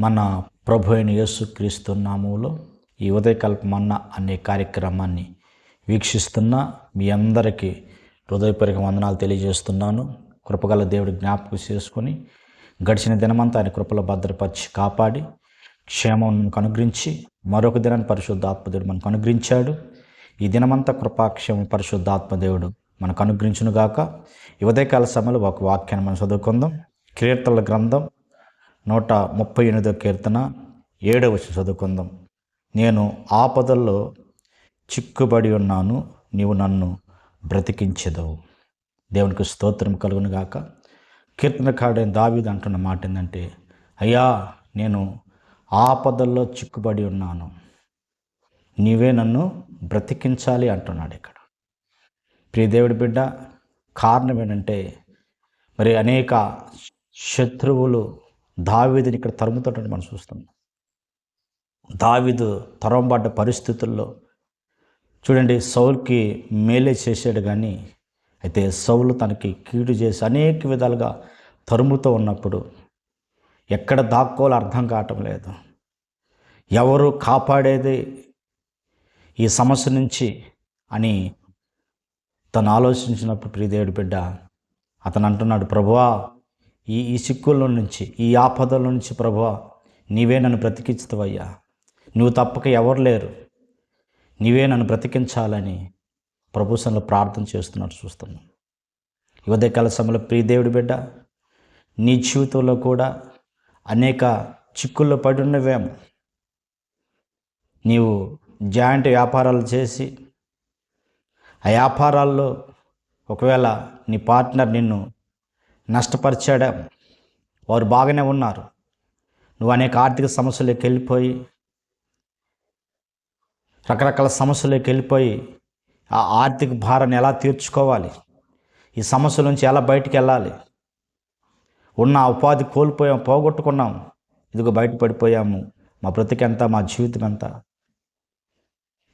మన ప్రభు అయిన యేసుక్రీస్తు నామంలో ఈ ఉదయకల్ప మన్న అనే కార్యక్రమాన్ని వీక్షిస్తున్న మీ అందరికీ హృదయపూర్వక వందనాలు తెలియజేస్తున్నాను. కృపగల దేవుడి జ్ఞాపకం చేసుకొని గడిచిన దినమంతా ఆయన కృపలో భద్రపరిచి కాపాడి క్షేమం మనకు అనుగ్రహించి మరొక దినాన్ని పరిశుద్ధాత్మదేవుడు మనకు అనుగ్రహించాడు. ఈ దినమంతా కృపాక్షేమ పరిశుద్ధాత్మదేవుడు మనకు అనుగ్రహించునుగాక. ఈ ఉదయకాల సమయంలో ఒక వాక్యాన్ని మనం చదువుకుందాం. కీర్తనల గ్రంథం నూట ముప్పై ఎనిమిదో కీర్తన ఏడవ చదువుకుందాం. నేను ఆపదల్లో చిక్కుబడి ఉన్నాను నీవు నన్ను బ్రతికించదవు. దేవునికి స్తోత్రం కలుగును గాక. కీర్తనకాడైన దావిది అంటున్న మాట ఏంటంటే అయ్యా నేను ఆపదల్లో చిక్కుబడి ఉన్నాను నీవే నన్ను బ్రతికించాలి అంటున్నాడు ఇక్కడ. ప్రియదేవుడి బిడ్డ కారణం ఏంటంటే మరి అనేక శత్రువులు దావీదుని ఇక్కడ తరుముతుంటే మనం చూస్తున్నాం. దావీదు తరంబడ్డ పరిస్థితుల్లో చూడండి సౌల్కి మేలే చేశాడు కానీ అయితే సౌలు తనకి కీడు చేసి అనేక విధాలుగా తరుముతూ ఉన్నప్పుడు ఎక్కడ దాక్కోవాలో అర్థం కావటం లేదు. ఎవరు కాపాడేది ఈ సమస్య నుంచి అని తను ఆలోచించినప్పుడు ప్రియదేవుడి బిడ్డ అతను అంటున్నాడు ప్రభువా ఈ ఈ సిక్కుల నుంచి ఈ ఆపదల నుంచి ప్రభువా నీవే నన్ను బ్రతికించవయ్యా నువ్వు తప్పక ఎవరు లేరు. నీవే నన్ను బ్రతికించాలని ప్రభుత్వంలో ప్రార్థన చేస్తున్నట్టు చూస్తున్నాం. ఈ ఉదయకాల సమయంలో ప్రియదేవుడి బిడ్డ నీ జీవితంలో కూడా అనేక చిక్కుల్లో పడి ఉన్నవేమో. నీవు జాయింట్ వ్యాపారాలు చేసి ఆ వ్యాపారాల్లో ఒకవేళ నీ పార్ట్నర్ నిన్ను నష్టపరిచాడా? వారు బాగానే ఉన్నారు. నువ్వు అనేక ఆర్థిక సమస్యలోకి వెళ్ళిపోయి రకరకాల సమస్యలకి వెళ్ళిపోయి ఆ ఆర్థిక భారాన్ని ఎలా తీర్చుకోవాలి? ఈ సమస్యల నుంచి ఎలా బయటికి వెళ్ళాలి? ఉన్న ఉపాధి కోల్పోయాం పోగొట్టుకున్నాం. ఇదిగో బయటపడిపోయాము. మా బ్రతికెంత మా జీవితం ఎంత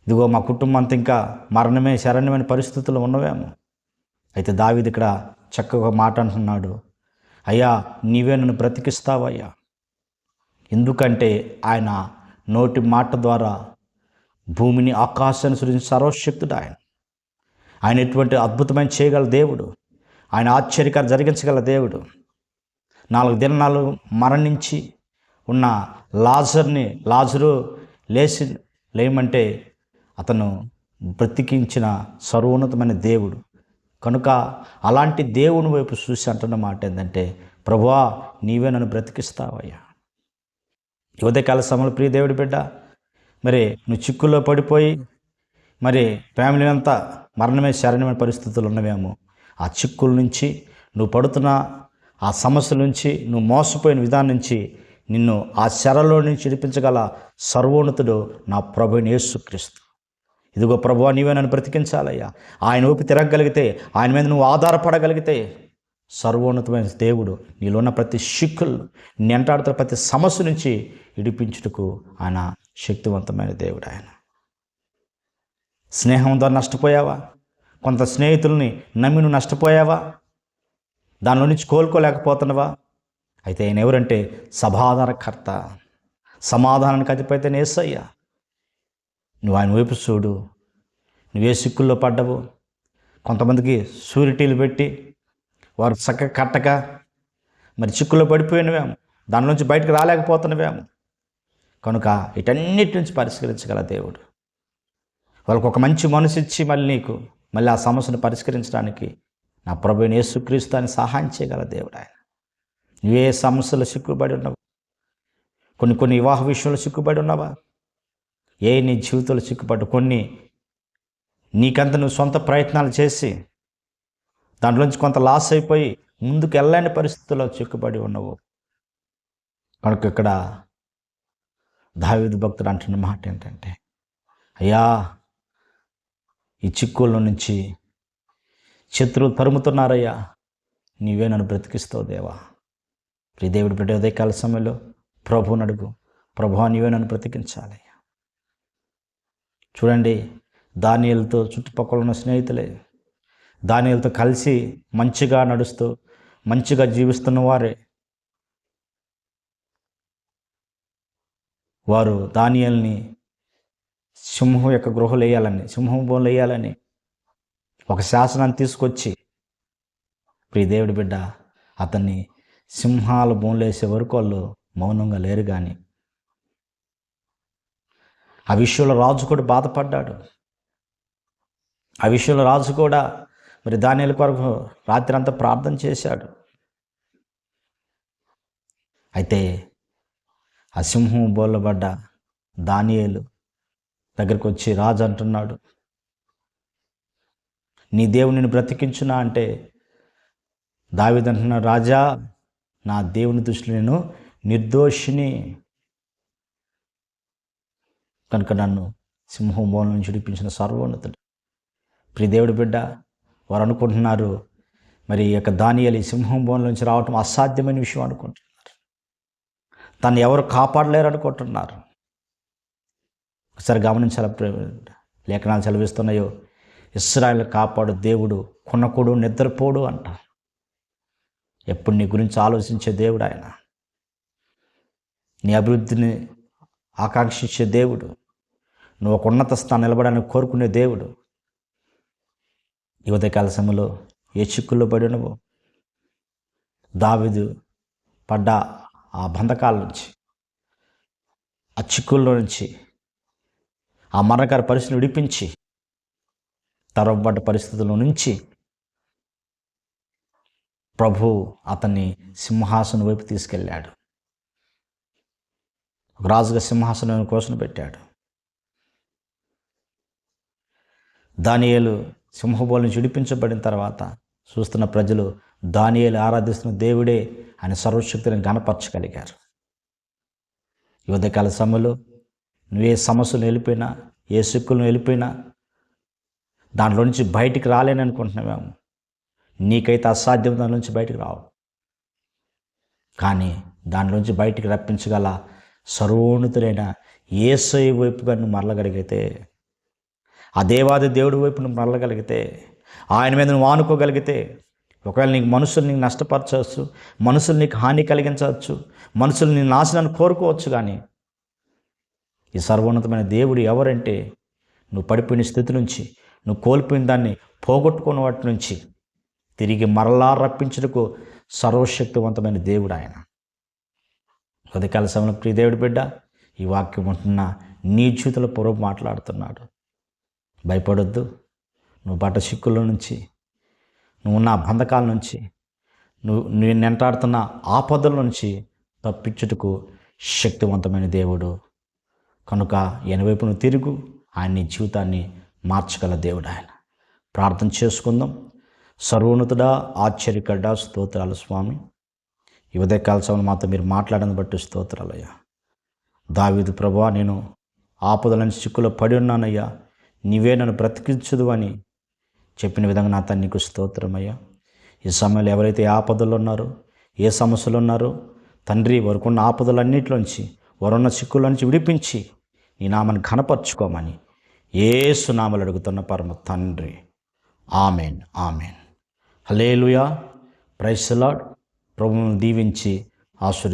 ఇదిగో మా కుటుంబం అంతా ఇంకా మరణమే శరణ్యమైన పరిస్థితుల్లో ఉన్నవేమో. అయితే దావిది ఇక్కడ చక్కగా మాట అంటున్నాడు. అయ్యా నీవే నన్ను బ్రతికిస్తావయ్యా. ఎందుకంటే ఆయన నోటి మాట ద్వారా భూమిని ఆకాశాన్ని సృజించిన సర్వశక్తుడు ఆయన. ఆయన ఎటువంటి అద్భుతమైన చేయగల దేవుడు. ఆయన ఆశ్చర్యకారు జరిగించగల దేవుడు. నాలుగు దినాలు మరణించి ఉన్న లాజర్ని లాజరు లేచి లేమంటే అతను బ్రతికించిన సర్వోన్నతమైన దేవుడు. కనుక అలాంటి దేవుని వైపు చూసి అంటున్న మాట ఏంటంటే ప్రభువా నీవే నన్ను బ్రతికిస్తావయ్యా. ఉదయకాల సమయంలో ప్రియ దేవుడి బిడ్డ మరి నువ్వు చిక్కుల్లో పడిపోయి మరి ఫ్యామిలీ అంతా మరణమే శరణమైన పరిస్థితులు ఉన్నవేమో. ఆ చిక్కుల నుంచి నువ్వు పడుతున్న ఆ సమస్యల నుంచి నువ్వు మోసపోయిన విధానం నుంచి నిన్ను ఆ శరలో నుంచి విడిపించగల సర్వోన్నతుడు నా ప్రభుని యేసుక్రీస్తు. ఇదిగో ప్రభు నీవే నన్ను బ్రతికించాలయ్యా. ఆయన ఊపి తిరగగలిగితే ఆయన మీద నువ్వు ఆధారపడగలిగితే సర్వోన్నతమైన దేవుడు నీలో ఉన్న ప్రతి చిక్కులు నెంటాడుతున్న ప్రతి సమస్య నుంచి ఇడిపించుటకు ఆయన శక్తివంతమైన దేవుడు ఆయన. స్నేహం ద్వారా నష్టపోయావా? కొంత స్నేహితుల్ని నమ్మి నువ్వు నష్టపోయావా? దానిలో నుంచి కోలుకోలేకపోతున్నావా? అయితే ఆయన ఎవరంటే సమాధానకర్త. సమాధానానికి అధిపతి నేసయ్యా నువ్వు ఆయన వైపు చూడు. నువ్వే సిక్కుల్లో పడ్డవు? కొంతమందికి సూరిటీలు పెట్టి వారు చక్కగా కట్టక మరి చిక్కుల్లో పడిపోయినవేము. దాని నుంచి బయటకు రాలేకపోతున్నవేము. కనుక వీటన్నిటి నుంచి పరిష్కరించగల దేవుడు. వాళ్ళకు ఒక మంచి మనసు ఇచ్చి మళ్ళీ నీకు మళ్ళీ ఆ సమస్యను పరిష్కరించడానికి నా ప్రభుని యేసుక్రీస్తు అని సహాయం చేయగల దేవుడు ఆయన. నువ్వే సమస్యలు సిక్కుబడి ఉన్నావు? కొన్ని కొన్ని వివాహ విషయంలో చిక్కుబడి ఉన్నావా? ఏ నీ జీవితంలో చిక్కుపడ్డు కొన్ని నీకంత నువ్వు సొంత ప్రయత్నాలు చేసి దాంట్లోంచి కొంత లాస్ అయిపోయి ముందుకు వెళ్ళని పరిస్థితుల్లో చిక్కుబడి ఉన్నావు. కనుక ఇక్కడ దావిద భక్తుడు అంటున్న మాట ఏంటంటే అయ్యా ఈ చిక్కుల నుంచి శత్రువులు తరుముతున్నారయ్యా నీవే నన్ను బ్రతికిస్తావు దేవా. ప్రియదేవుడి బిడ్డ ఉదయకాల సమయంలో ప్రభువుని అడుగు. ప్రభు నీవే నన్ను బ్రతికించాలి. చూడండి దానియలతో చుట్టుపక్కల ఉన్న స్నేహితులే. దానియలతో కలిసి మంచిగా నడుస్తూ మంచిగా జీవిస్తున్న వారే. వారు దానియల్ని సింహం యొక్క గృహలు వేయాలని సింహం బోన్లు వేయాలని ఒక శాసనాన్ని తీసుకొచ్చి ప్రియ దేవుడి బిడ్డ అతన్ని సింహాల బోన్లు వేసే వరకు వాళ్ళు మౌనంగా లేరు కానీ ఆ విషయంలో రాజు కూడా బాధపడ్డాడు. ఆ విషయంలో రాజు కూడా మరి దానిల కొరకు రాత్రి అంతా ప్రార్థన చేశాడు. అయితే ఆ సింహం బోల్లబడ్డ దానియేలు దగ్గరికి వచ్చి రాజు అంటున్నాడు నీ దేవునిని బ్రతికించునా? అంటే దావిదంటున్నాడు రాజా నా దేవుని దృష్టిలో నేను నిర్దోషిని. కనుక నన్ను సింహం బోన్ నుంచి విడిపించిన సర్వోన్నతుడు. ప్రియదేవుడి బిడ్డ వారు అనుకుంటున్నారు మరి ఈ యొక్క దానియలి సింహం బోన్ నుంచి రావటం అసాధ్యమైన విషయం అనుకుంటున్నారు. తను ఎవరు కాపాడలేరు అనుకుంటున్నారు. ఒకసారి గమనించాల లేఖనాలు చదివిస్తున్నాయో ఇస్రాయల్ కాపాడు దేవుడు కొనకుడు నిద్రపోడు అంట. ఎప్పుడు నీ గురించి ఆలోచించే దేవుడు ఆయన. నీ అభివృద్ధిని ఆకాంక్షించే దేవుడు. నువ్వు ఒక ఉన్నత స్థానం నిలబడానికి కోరుకునే దేవుడు. యువత సమయంలో ఏ చిక్కుల్లో పడి నువ్వు దావిదు పడ్డ ఆ బంధకాల నుంచి ఆ చిక్కుల్లో నుంచి ఆ మరణకర పరిస్థితిని విడిపించి తరవబడ్డ పరిస్థితుల నుంచి ప్రభు అతన్ని సింహాసనం వైపు తీసుకెళ్ళాడు. రాజుగా సింహాసనం కోసం పెట్టాడు. దానియేలు సింహబోల నుంచి విడిపించబడిన తర్వాత చూస్తున్న ప్రజలు దానియేలు ఆరాధిస్తున్న దేవుడే ఆయన సర్వశక్తిని గణపరచగలిగారు యువతకాల ఉదయకాల సమయంలో నువ్వే సమస్యలు వెళ్ళిపోయినా ఏ సిక్కులను వెళ్ళిపోయినా దాంట్లో నుంచి బయటికి రాలేని అనుకుంటున్నామేమో నీకైతే అసాధ్యం దాని నుంచి బయటికి రావు. కానీ దాంట్లోంచి బయటికి రప్పించగల సర్వోన్నతుడైన ఏసై వైపుగా నువ్వు మరలగలిగితే ఆ దేవాది దేవుడి వైపు నువ్వు మరలగలిగితే ఆయన మీద నువ్వు ఆనుకోగలిగితే ఒకవేళ నీకు మనుషులు నీకు నష్టపరచవచ్చు మనుషులు నీకు హాని కలిగించవచ్చు మనుషులు నీ నాశనాన్ని కోరుకోవచ్చు కానీ ఈ సర్వోన్నతమైన దేవుడు ఎవరంటే నువ్వు పడిపోయిన స్థితి నుంచి నువ్వు కోల్పోయిన దాన్ని పోగొట్టుకున్న వాటి నుంచి తిరిగి మరలా రప్పించుటకు సర్వశక్తివంతమైన దేవుడు ఆయన. ఉదయకాల సమయంలో ప్రియ దేవుడి బిడ్డ ఈ వాక్యం ఉంటున్న నీ జీవితంలో పూర్వం మాట్లాడుతున్నాడు. భయపడొద్దు. నువ్వు బట్ట చిక్కుల నుంచి నువ్వు ఉన్న బంధకాల నుంచి నువ్వు నేను వెంటాడుతున్న ఆపదల నుంచి తప్పించుటకు శక్తివంతమైన దేవుడు. కనుక ఎనవైపు నువ్వు తిరుగు ఆయన నీ జీవితాన్ని మార్చగల దేవుడు ఆయన. ప్రార్థన చేసుకుందాం. సర్వోన్నతుడా ఆశ్చర్యకడ స్తోత్రాలు స్వామి. ఈ ఉదయకాల సమయం మాతో మీరు మాట్లాడని బట్టి స్తోత్రాలయ్యా. దావీదు ప్రభా నేను ఆపదలని చిక్కులో పడి ఉన్నానయ్యా. నీవే నన్ను బ్రతికించదు అని చెప్పిన విధంగా నా తను నీకు స్తోత్రమయ్యా. ఈ సమయంలో ఎవరైతే ఆపదలు ఉన్నారో ఏ సమస్యలు ఉన్నారో తండ్రి వరకున్న ఆపదలన్నింటిలోంచి వరున్న చిక్కుల నుంచి విడిపించి నీ నామని ఘనపరచుకోమని ఏ సునామలు అడుగుతున్న పరమ తండ్రి. Amen amen. హలేలుయా ప్రైస్లాడ్ ప్రభువును దీవించి ఆశ్వరి